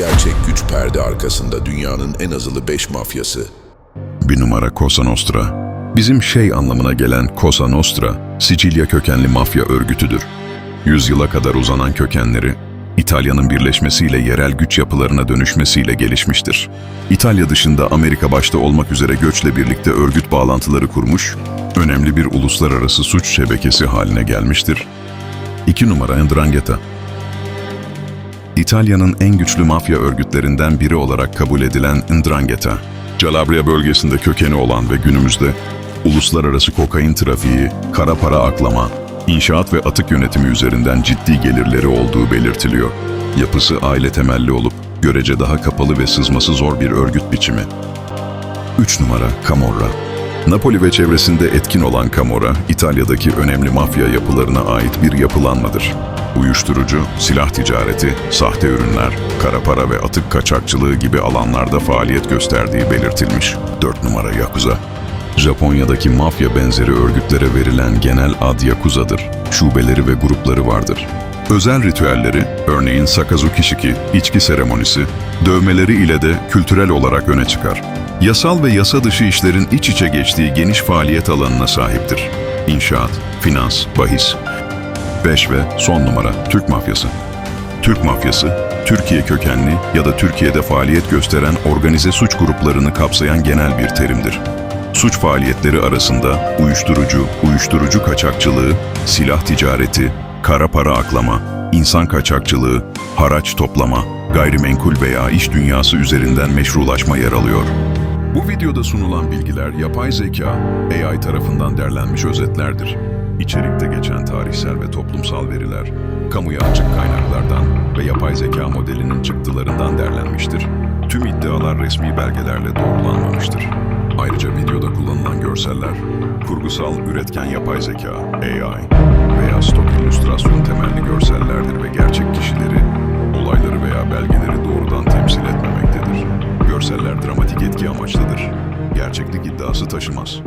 Gerçek güç perde arkasında dünyanın en azılı 5 mafyası. Bir numara Cosa Nostra. Bizim şey anlamına gelen Cosa Nostra, Sicilya kökenli mafya örgütüdür. Yüzyıla kadar uzanan kökenleri, İtalya'nın birleşmesiyle yerel güç yapılarına dönüşmesiyle gelişmiştir. İtalya dışında Amerika başta olmak üzere göçle birlikte örgüt bağlantıları kurmuş, önemli bir uluslararası suç şebekesi haline gelmiştir. 2 numara Ndrangheta. İtalya'nın en güçlü mafya örgütlerinden biri olarak kabul edilen Ndrangheta, Calabria bölgesinde kökeni olan ve günümüzde uluslararası kokain trafiği, kara para aklama, inşaat ve atık yönetimi üzerinden ciddi gelirleri olduğu belirtiliyor. Yapısı aile temelli olup görece daha kapalı ve sızması zor bir örgüt biçimi. 3 numara Camorra. Napoli ve çevresinde etkin olan Camorra, İtalya'daki önemli mafya yapılarına ait bir yapılanmadır. Uyuşturucu, silah ticareti, sahte ürünler, kara para ve atık kaçakçılığı gibi alanlarda faaliyet gösterdiği belirtilmiş. 4 numara Yakuza. Japonya'daki mafya benzeri örgütlere verilen genel ad Yakuza'dır. Şubeleri ve grupları vardır. Özel ritüelleri, örneğin Sakazuki Shiki, içki seremonisi, dövmeleri ile de kültürel olarak öne çıkar. Yasal ve yasa dışı işlerin iç içe geçtiği geniş faaliyet alanına sahiptir. İnşaat, finans, bahis. 5 ve son numara Türk mafyası. Türk mafyası, Türkiye kökenli ya da Türkiye'de faaliyet gösteren organize suç gruplarını kapsayan genel bir terimdir. Suç faaliyetleri arasında uyuşturucu, uyuşturucu kaçakçılığı, silah ticareti, kara para aklama, insan kaçakçılığı, haraç toplama, gayrimenkul veya iş dünyası üzerinden meşrulaşma yer alıyor. Bu videoda sunulan bilgiler yapay zeka, AI tarafından derlenmiş özetlerdir. İçerikte geçen tarihsel ve toplumsal veriler, kamuya açık kaynaklardan ve yapay zeka modelinin çıktılarından derlenmiştir. Tüm iddialar resmi belgelerle doğrulanmamıştır. Ayrıca videoda kullanılan görseller, kurgusal üretken yapay zeka, AI veya stok illüstrasyon temelli görsellerdir ve gerçek kişileri, olayları veya belgeleri doğrudan temsil etmemektedir. Görseller dramatik etki amaçlıdır. Gerçeklik iddiası taşımaz.